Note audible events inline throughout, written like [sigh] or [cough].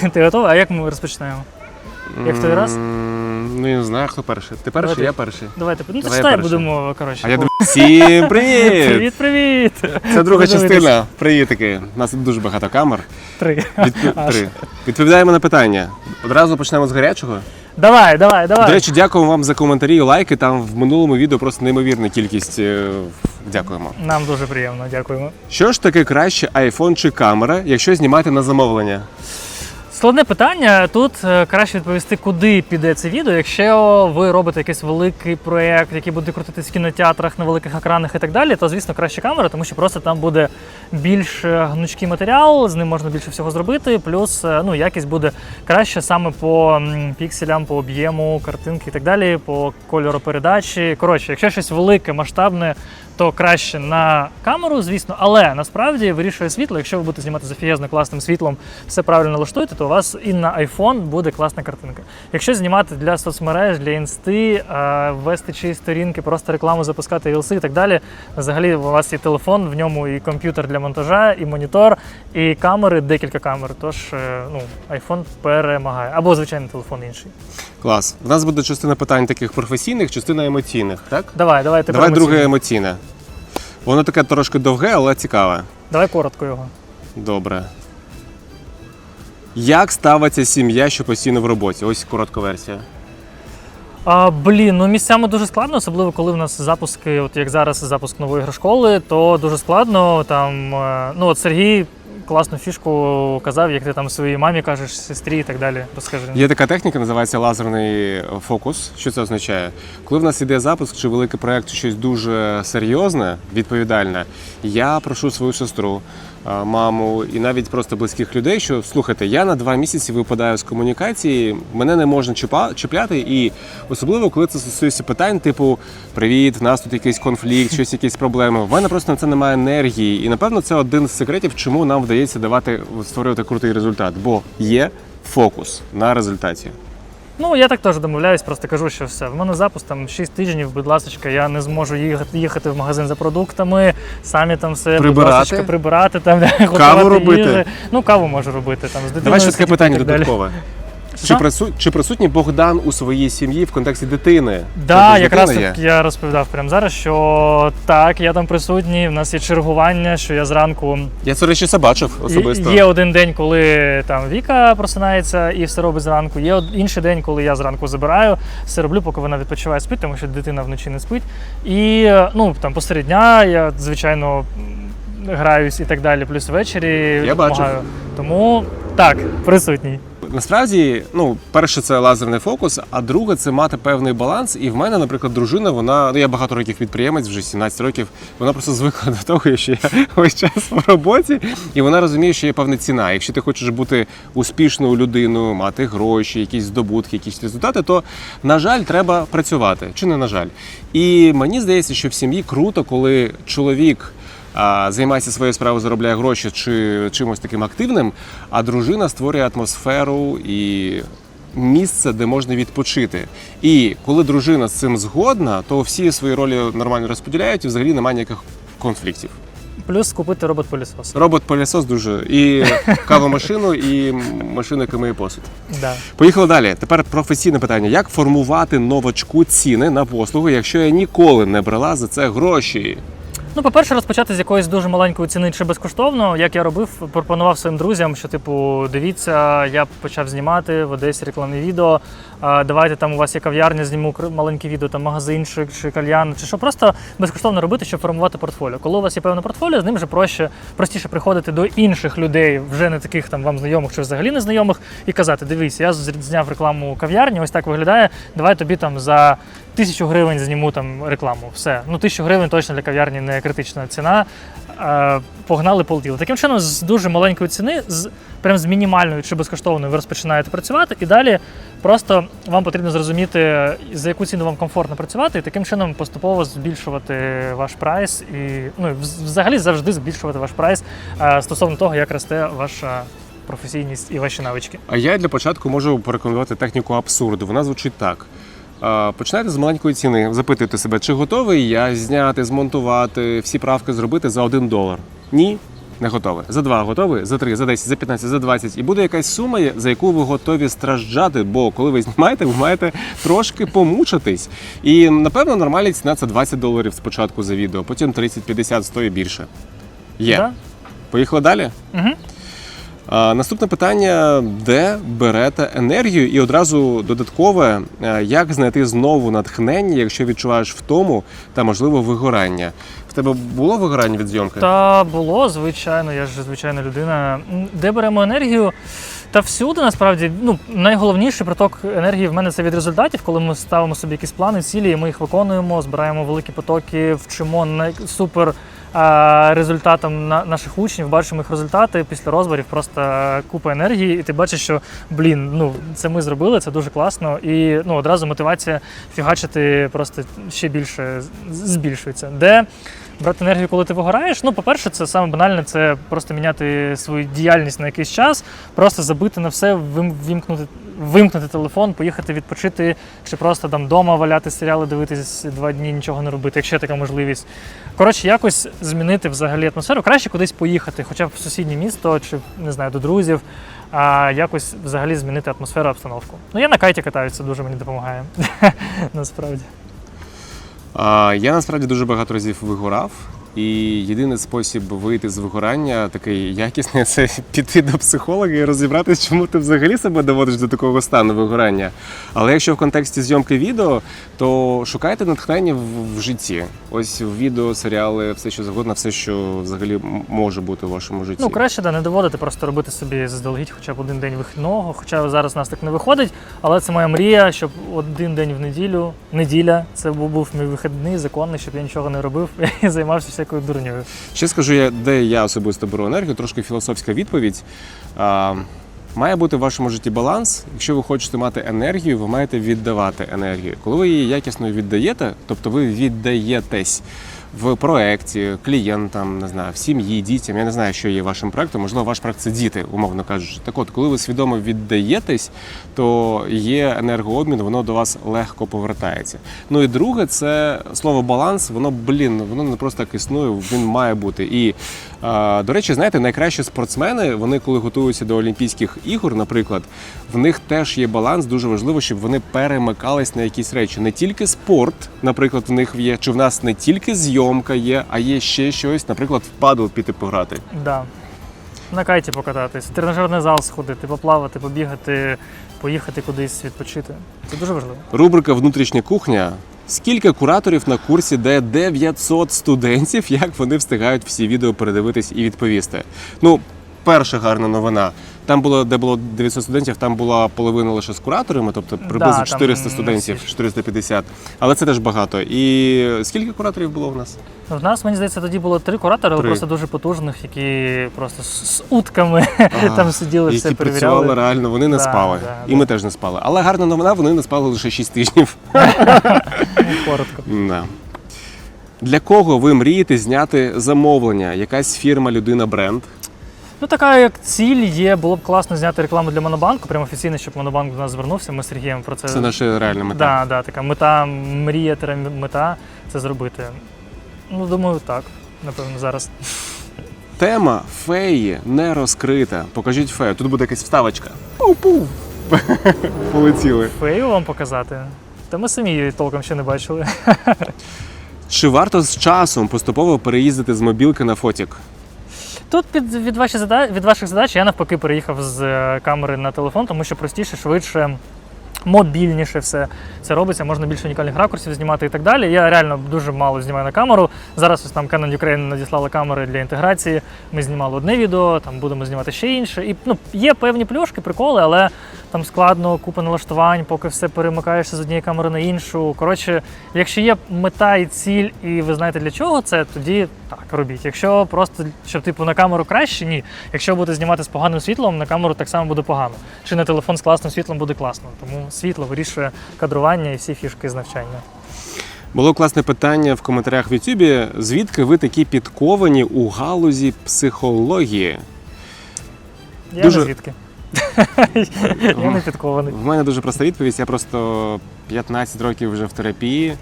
Так, [laughs] ти готовий? А як ми розпочинаємо? Як в той раз? М, Ну, я не знаю, хто перший. Ти перший, Давайте. я перший. Давайте, ну Давай читай, перший. будемо, коротше. А я думаю, всім [laughs] привіт! Привіт, привіт! Це друга Подивитись. частина. Привітики. У нас тут дуже багато камер. Три. Аж. Три. Відповідаємо на питання. Одразу почнемо з гарячого. Давай, давай, давай. До речі, дякуємо вам за коментарі і лайки. Там в минулому відео просто неймовірна кількість. е, Дякуємо. Нам дуже приємно, дякуємо. Що ж таке краще, айфон чи камера, якщо знімати на замовлення? Складне питання. Тут е, краще відповісти, куди піде це відео. Якщо ви робите якийсь великий проєкт, який буде крутитись в кінотеатрах на великих екранах і так далі, то звісно краще камера, тому що просто там буде більш е, гнучкий матеріал, з ним можна більше всього зробити. Плюс е, ну, якість буде краще саме по пікселям, по об'єму, картинки і так далі, по кольору передачі. Коротше, якщо щось велике, масштабне, то краще на камеру, звісно, але насправді вирішує світло. Якщо ви будете знімати з офігезно класним світлом, все правильно налаштуєте, то у вас і на iPhone буде класна картинка. Якщо знімати для соцмереж, для інсти, е, вести чиїсь сторінки, просто рекламу запускати рілси і так далі. Взагалі, у вас є телефон, в ньому і комп'ютер для монтажа, і монітор, і камери, декілька камер. Тож е, ну, iPhone перемагає. Або звичайний телефон інший. Клас. У нас буде частина питань таких професійних, частина емоційних, так? Давай, давай, тепер Давай друге емоційне. Воно таке трошки довге, але цікаве. Давай коротко його. Добре. Як ставиться сім'я, що постійно в роботі? Ось коротка версія. А, блін, ну місцями дуже складно, особливо коли в нас запуски, от як зараз запуск нової ігрошколи, то дуже складно. Там, е, ну от Сергій класну фішку казав, як ти там своїй мамі кажеш, сестрі і так далі. Розкажи. Є така техніка, називається лазерний фокус. Що це означає? Коли в нас іде запуск чи великий проект, чи щось дуже серйозне, відповідальне, я прошу свою сестру, маму і навіть просто близьких людей, що слухайте, я на два місяці випадаю з комунікації, мене не можна чіпляти, і особливо коли це стосується питань, типу Привіт, в нас тут якийсь конфлікт, щось якісь проблеми. В мене просто на це немає енергії. І напевно це один з секретів, чому нам вдається давати створювати крутий результат, бо є фокус на результаті. Ну я так теж домовляюсь, просто кажу, що все. В мене запуск там 6 тижнів, будь ласка, я не зможу їхати, в магазин за продуктами, самі там все будь Прибирати? ласочка, прибирати, там [laughs] готувати робити? їжі. Ну, каву можу робити там з дитиною. Давай ще таке питання додаткове. Чи, прису... чи присутній Богдан у своїй сім'ї в контексті дитини? Да, Тобто якраз так я розповідав прямо зараз, що так, я там присутній. В нас є чергування, що я зранку Я це речі все бачив особисто. Є один день, коли там Віка просинається і все робить зранку. Є інший день, коли я зранку забираю, все роблю, поки вона відпочиває спить, тому що дитина вночі не спить. І ну там посеред дня я звичайно граюсь і так далі, плюс ввечері Я допомагаю. Тому так, присутній. Насправді, ну, перше, це лазерний фокус, а друге це мати певний баланс. І в мене, наприклад, дружина, вона ну я багато років підприємець, вже 17 років. Вона просто звикла [laughs] до того, що я [laughs] весь час в роботі, і вона розуміє, що є певна ціна. Якщо ти хочеш бути успішною людиною, мати гроші, якісь здобутки, якісь результати, то на жаль, треба працювати. Чи не на жаль? І мені здається, що в сім'ї круто, коли чоловік займається своєю справою, заробляє гроші чи чимось таким активним, а дружина створює атмосферу і місце, де можна відпочити. І коли дружина з цим згодна, то всі свої ролі нормально розподіляють і взагалі немає ніяких конфліктів. Плюс купити робот-пилісос. Робот-пилісос дуже і [laughs] кавомашину, і машину, яка миє посуд. Да. Поїхали далі. Тепер професійне питання: як формувати новачку ціни на послуги, якщо я ніколи не брала за це гроші? Ну, по-перше, розпочати з якоїсь дуже маленької ціни чи безкоштовно. Як я робив, пропонував своїм друзям, що, типу, дивіться, я почав знімати в Одесі рекламне відео. Давайте там у вас є кав'ярня, зніму маленьке відео, там магазинчик чи кальян, чи що просто безкоштовно робити, щоб формувати портфоліо. Коли у вас є певне портфоліо, з ним вже проще простіше приходити до інших людей, вже не таких там вам знайомих чи взагалі незнайомих, і казати: дивись, я зняв рекламу кав'ярні, ось так виглядає. Давай тобі там за тисячу гривень зніму там рекламу. Все. Ну, тисячу гривень точно для кав'ярні не критична ціна. Е, Погнали полетіли. Таким чином, з дуже маленької ціни, з прям з мінімальною чи безкоштовною, ви розпочинаєте працювати, і далі просто вам потрібно зрозуміти, за яку ціну вам комфортно працювати, і таким чином поступово збільшувати ваш прайс і ну, взагалі завжди збільшувати ваш прайс е, стосовно того, як росте ваша професійність і ваші навички. А я для початку можу порекомендувати техніку абсурду. Вона звучить так. Починайте з маленької ціни, запитуйте себе, чи готовий я зняти, змонтувати, всі правки зробити за один долар. Ні. Не готові. За два готові, за три, за 10, за 15, за 20. І буде якась сума, за яку ви готові страждати. Бо коли ви знімаєте, ви маєте трошки помучитись. І напевно нормальна ціна це 20 доларів спочатку за відео, потім 30, 50, 100 і більше. Є. Да? Поїхали далі. Угу. Наступне питання: де берете енергію? І одразу додаткове, е, як знайти знову натхнення, якщо відчуваєш втому та можливо вигорання? В тебе було вигорання від зйомки? Та було, звичайно, я ж звичайна людина. Де беремо енергію? Та всюди насправді ну найголовніший приток енергії в мене це від результатів, коли ми ставимо собі якісь плани, цілі, і ми їх виконуємо, збираємо великі потоки, вчимо на супер результатам на наших учнів, бачимо їх результати після розборів, просто е, купа енергії, і ти бачиш, що блін, ну це ми зробили, це дуже класно, і ну одразу мотивація фігачити просто ще більше збільшується. Де брати енергію, коли ти вигораєш. Ну, по-перше, це саме банальне, це просто міняти свою діяльність на якийсь час, просто забити на все, вимкнути, вимкнути телефон, поїхати відпочити, чи просто там вдома валяти серіали, дивитись два дні, нічого не робити, якщо є така можливість. Коротше, якось змінити взагалі атмосферу. Краще кудись поїхати, хоча б в сусіднє місто, чи не знаю, до друзів. А якось взагалі змінити атмосферу, обстановку. Ну, я на кайті катаюсь, це дуже мені допомагає. [laughs] Насправді. Я насправді дуже багато разів вигорав. І єдиний спосіб вийти з вигорання, такий якісний, [laughs] це піти до психолога і розібратися, чому ти взагалі себе доводиш до такого стану вигорання. Але якщо в контексті зйомки відео, то шукайте натхнення в, в житті. Ось в відео, серіали, все що завгодно, все, що взагалі може бути в вашому житті. Ну, краще да, не доводити, просто робити собі заздалегідь хоча б один день вихідного. Хоча зараз у нас так не виходить, але це моя мрія, щоб один день в неділю, неділя, це був, був мій вихідний, законний, щоб я нічого не робив [laughs] і займався всякою дурньою. Ще скажу я, де я особисто беру енергію, трошки філософська відповідь. Має бути в вашому житті баланс. Якщо ви хочете мати енергію, ви маєте віддавати енергію. Коли ви її якісно віддаєте, тобто ви віддаєтесь в проекті, клієнтам, не знаю, в сім'ї, дітям. Я не знаю, що є вашим проектом. Можливо, ваш проект це діти, умовно кажучи. Так от, коли ви свідомо віддаєтесь, то є енергообмін, воно до вас легко повертається. Ну і друге, це слово баланс. Воно, блін, воно не просто так існує, він має бути. І до речі, знаєте, найкращі спортсмени, вони коли готуються до Олімпійських ігор, наприклад, в них теж є баланс. Дуже важливо, щоб вони перемикались на якісь речі. Не тільки спорт, наприклад, в них є, чи в нас не тільки зйомка є, а є ще щось, наприклад, в падл піти пограти. Да. На кайті покататись, в тренажерний зал сходити, поплавати, побігати, поїхати кудись відпочити. Це дуже важливо. Рубрика Внутрішня кухня. Скільки кураторів на курсі, де 900 студентів, як вони встигають всі відео передивитись і відповісти? Ну, перша гарна новина. Там було, де було 900 студентів, там була половина лише з кураторами, тобто приблизно там 400 не студентів, 450. Але це теж багато. І скільки кураторів було в нас? В нас, мені здається, тоді було три куратори, але Три. просто дуже потужних, які просто з, з утками [laughs] там сиділи, все перевіряли. працювали реально, вони не Да, спали. да, і да. ми теж не спали. Але гарна новина, вони не спали лише 6 тижнів. Ну, [laughs] коротко. Да. Для кого ви мрієте зняти замовлення? Якась фірма, людина, бренд? Ну, така як ціль є, було б класно зняти рекламу для Монобанку, прямо офіційно, щоб Монобанк до нас звернувся. Ми з Сергієм про це. Це наша реальна мета. Да, да, така мета, мрія, мета це зробити. Ну, думаю, так. Напевно, зараз. Тема феї не розкрита. Покажіть фею. Тут буде якась вставочка. Пу-пу. [laughs] Полетіли. Фею вам показати. Та ми самі її толком ще не бачили. [laughs] Чи варто з часом поступово переїздити з мобілки на фотік? Тут під від ваших задач від ваших задач я навпаки переїхав з е, камери на телефон, тому що простіше, швидше. Мобільніше все це робиться, можна більше унікальних ракурсів знімати і так далі. Я реально дуже мало знімаю на камеру. Зараз ось там Canon Ukraine надіслала камери для інтеграції. Ми знімали одне відео, там будемо знімати ще інше. І ну, є певні плюшки, приколи, але там складно, купа налаштувань, поки все перемикаєшся з однієї камери на іншу. Коротше, якщо є мета і ціль, і ви знаєте для чого це, тоді так робіть. Якщо просто щоб типу на камеру краще, ні. Якщо будете знімати з поганим світлом, на камеру так само буде погано. Чи на телефон з класним світлом буде класно. Тому світло вирішує кадрування і всі фішки з навчання. Було класне питання в коментарях в Ютубі. Звідки ви такі підковані у галузі психології? Я Дуже- не звідки. [laughs] Я не підкований. В мене дуже проста відповідь. Я просто 15 років вже в терапії.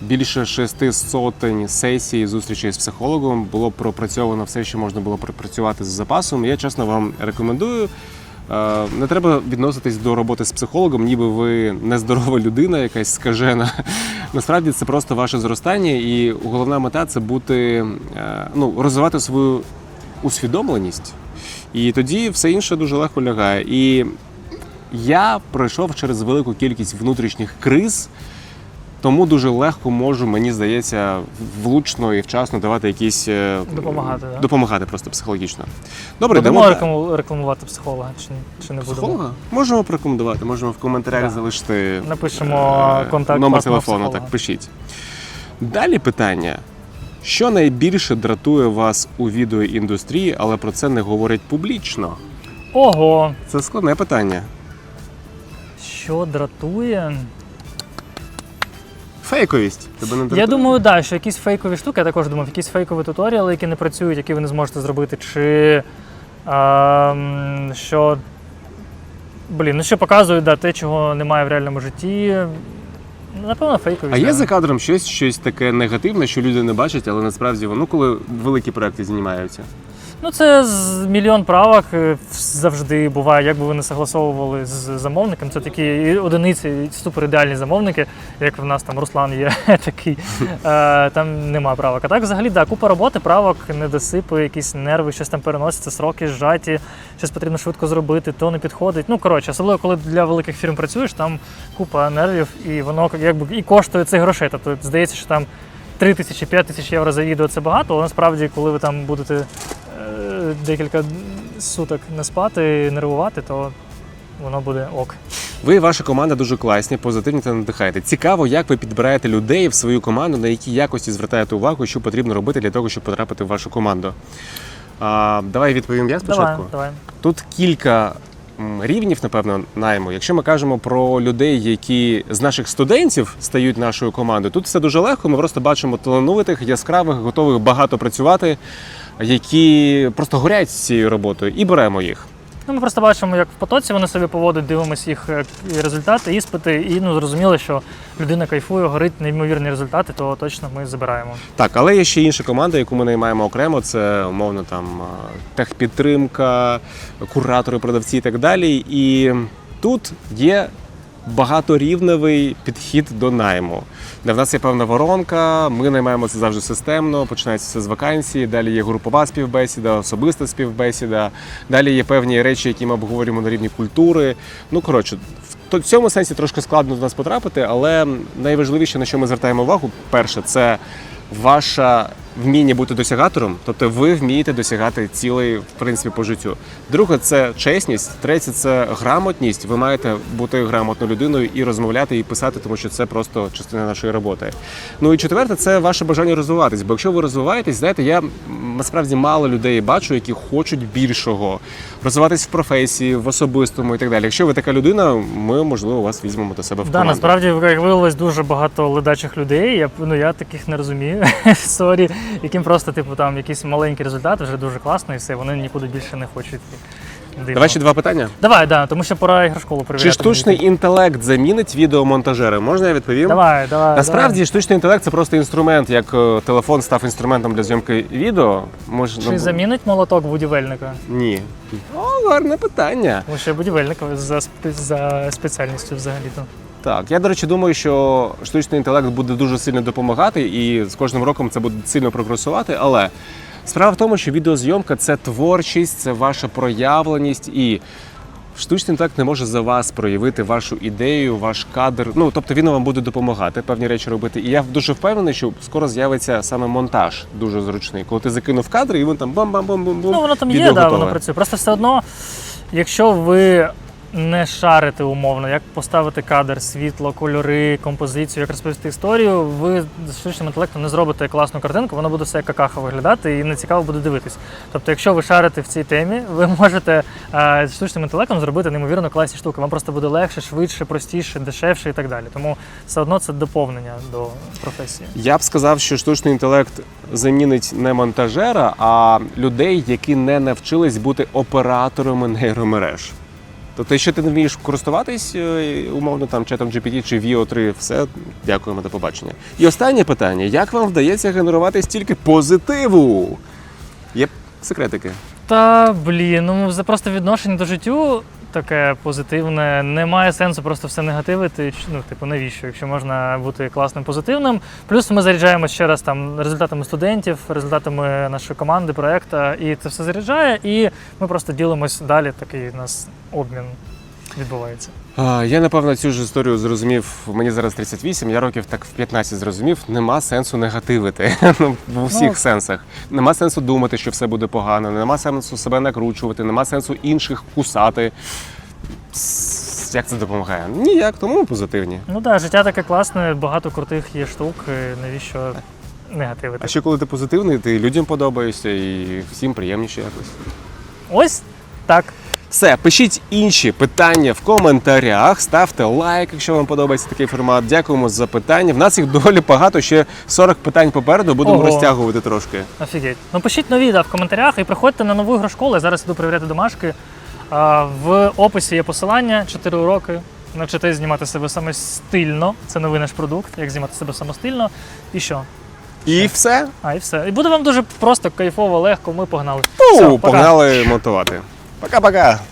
більше шести сотень сесій зустрічей з психологом. Було пропрацьовано все, що можна було пропрацювати з запасом. Я чесно вам рекомендую. Е, Не треба відноситись до роботи з психологом, ніби ви нездорова людина, якась скажена. [laughs] Насправді це просто ваше зростання, і головна мета це бути е, ну, розвивати свою усвідомленість. І тоді все інше дуже легко лягає. І я пройшов через велику кількість внутрішніх криз, тому дуже легко можу, мені здається, влучно і вчасно давати якісь е, Допомагати, да? допомагати просто психологічно. Добре, Будемо рекламу- рекламувати психолога чи, ні? чи не будемо? Психолога? Можемо порекомендувати, можемо в коментарях Да. залишити Напишемо е, контакт номер телефону. психолога. Так, пишіть. Далі питання. Що найбільше дратує вас у відеоіндустрії, але про це не говорять публічно? Ого, Це складне питання. що дратує? Фейковість. Тебе не? Я думаю, да, що якісь фейкові штуки, я також думав, якісь фейкові туторіали, які не працюють, які ви не зможете зробити, чи ем, що. Блін, ну що показують, да, те, чого немає в реальному житті. Напевно, фейкові. А є за кадром щось, щось таке негативне, що люди не бачать, але насправді воно, коли великі проекти знімаються. Ну, це з мільйон правок е, завжди буває, як би ви не согласовували з замовником. Це такі одиниці, і супер ідеальні замовники, як в нас там Руслан є [laughs] такий. Е, Там нема правок. А так, взагалі, да, купа роботи, правок, недосипи, якісь нерви, щось там переноситься, сроки зжаті, щось потрібно швидко зробити, то не підходить. Ну, коротше, особливо коли для великих фірм працюєш, там купа нервів, і воно якби і коштує цих грошей. Тобто здається, що там 3 тисячі, 5 тисяч євро за відео це багато, але насправді, коли ви там будете декілька суток не спати, нервувати, то воно буде ок. Ви ваша команда дуже класні, позитивні та надихаєте. Цікаво, як ви підбираєте людей в свою команду, на які якості звертаєте увагу, що потрібно робити для того, щоб потрапити в вашу команду. А, давай відповім я спочатку. давай. Тут кілька рівнів, напевно, найму. Якщо ми кажемо про людей, які з наших студентів стають нашою командою, тут все дуже легко. Ми просто бачимо талановитих, яскравих, готових багато працювати, які просто горять з цією роботою, і беремо їх. Ну, ми просто бачимо, як в потоці вони себе поводять, дивимося їх е, результати, іспити, і ну зрозуміло, що людина кайфує, горить неймовірні результати, то точно ми забираємо. Так, але є ще інша команда, яку ми наймаємо окремо. Це умовно там е, техпідтримка, куратори, продавці і так далі. І тут є багаторівневий підхід до найму. Де в нас є певна воронка, ми наймаємо це завжди системно. Починається все з вакансії. Далі є групова співбесіда, особиста співбесіда. Далі є певні речі, які ми обговорюємо на рівні культури. Ну коротше, в цьому сенсі трошки складно до нас потрапити, але найважливіше, на що ми звертаємо увагу, перше, це ваша вміння бути досягатором, тобто ви вмієте досягати цілей в принципі по життю. Друге, це чесність. Третє це грамотність. Ви маєте бути грамотною людиною і розмовляти, і писати, тому що це просто частина нашої роботи. Ну і четверте, це ваше бажання розвиватись. Бо якщо ви розвиваєтесь, знаєте, я насправді мало людей бачу, які хочуть більшого, розвиватись в професії, в особистому і так далі. Якщо ви така людина, ми можливо вас візьмемо до себе в Да, команду. насправді, як виявилось, дуже багато ледачих людей. Я ну я таких не розумію. [laughs] Сорі, яким просто типу там якісь маленькі результати вже дуже класно, і все, вони нікуди більше не хочуть. Дивно. Давай ще два питання. Давай, да, тому що пора ігрошколу перевіряти. Чи штучний інтелект замінить відеомонтажери? Можна я відповім? Давай, давай. Насправді штучний інтелект це просто інструмент, як е, телефон став інструментом для зйомки відео. Давай. Чи замінить молоток будівельника? Ні. О, гарне питання. Тому що будівельник за, за спеціальністю взагалі-то. Так, я, до речі, думаю, що штучний інтелект буде дуже сильно допомагати, і з кожним роком це буде сильно прогресувати. Але справа в тому, що відеозйомка це творчість, це ваша проявленість і. Штучний інтелект не може за вас проявити вашу ідею, ваш кадр. Ну тобто він вам буде допомагати певні речі робити. І я дуже впевнений, що скоро з'явиться саме монтаж дуже зручний. Коли ти закинув кадр, і він там бам-бам-бам-бам-бам. Ну, воно там є, да, воно працює. Просто все одно, якщо ви не шарите умовно, як поставити кадр, світло, кольори, композицію, як розповісти історію, ви з штучним інтелектом не зробите класну картинку, воно буде все як какаха виглядати і не цікаво буде дивитись. Тобто, якщо ви шарите в цій темі, ви можете е, з штучним інтелектом зробити неймовірно класні штуки. Вам просто буде легше, швидше, простіше, дешевше і так далі. Тому все одно це доповнення до професії. Я б сказав, що штучний інтелект замінить не монтажера, а людей, які не навчились бути операторами нейромереж. Тобто, якщо ти не вмієш користуватись е, умовно там чатом GPT чи VO3, все, дякуємо, до побачення. І останнє питання: як вам вдається генерувати стільки позитиву? Є секретики. Та блін, ну це просто відношення до життю таке позитивне. Немає сенсу просто все негативити. Ну, типу, навіщо, якщо можна бути класним позитивним. Плюс ми заряджаємо ще раз там результатами студентів, результатами нашої команди, проекту, і це все заряджає, і ми просто ділимось далі. Такий у нас обмін відбувається. Я напевно цю ж історію зрозумів. Мені зараз 38, я років так в 15 зрозумів. Нема сенсу негативити [laughs] ну, в усіх Ну. сенсах. Нема сенсу думати, що все буде погано, нема сенсу себе накручувати, нема сенсу інших кусати. Як це допомагає? Ніяк, тому ми позитивні. Ну так, да, життя таке класне, багато крутих є штук. Навіщо негативити? А ще коли ти позитивний, ти людям подобаєшся і всім приємніше якось. Ось так. Все, пишіть інші питання в коментарях, ставте лайк, якщо вам подобається такий формат. Дякуємо за питання. В нас їх доволі багато, ще 40 питань попереду, будемо Ого. розтягувати трошки. Офігеть. Ну пишіть нові да, в коментарях і приходьте на нову ігрошколу. Я зараз іду перевіряти домашки. А, В описі є посилання, 4 уроки. Навчитись знімати себе самостильно. Це новий наш продукт, як знімати себе самостильно. І що? І все. А, і все. І буде вам дуже просто, кайфово, легко. Ми погнали. Все, пока. погнали монтувати. Pra cá, pra cá.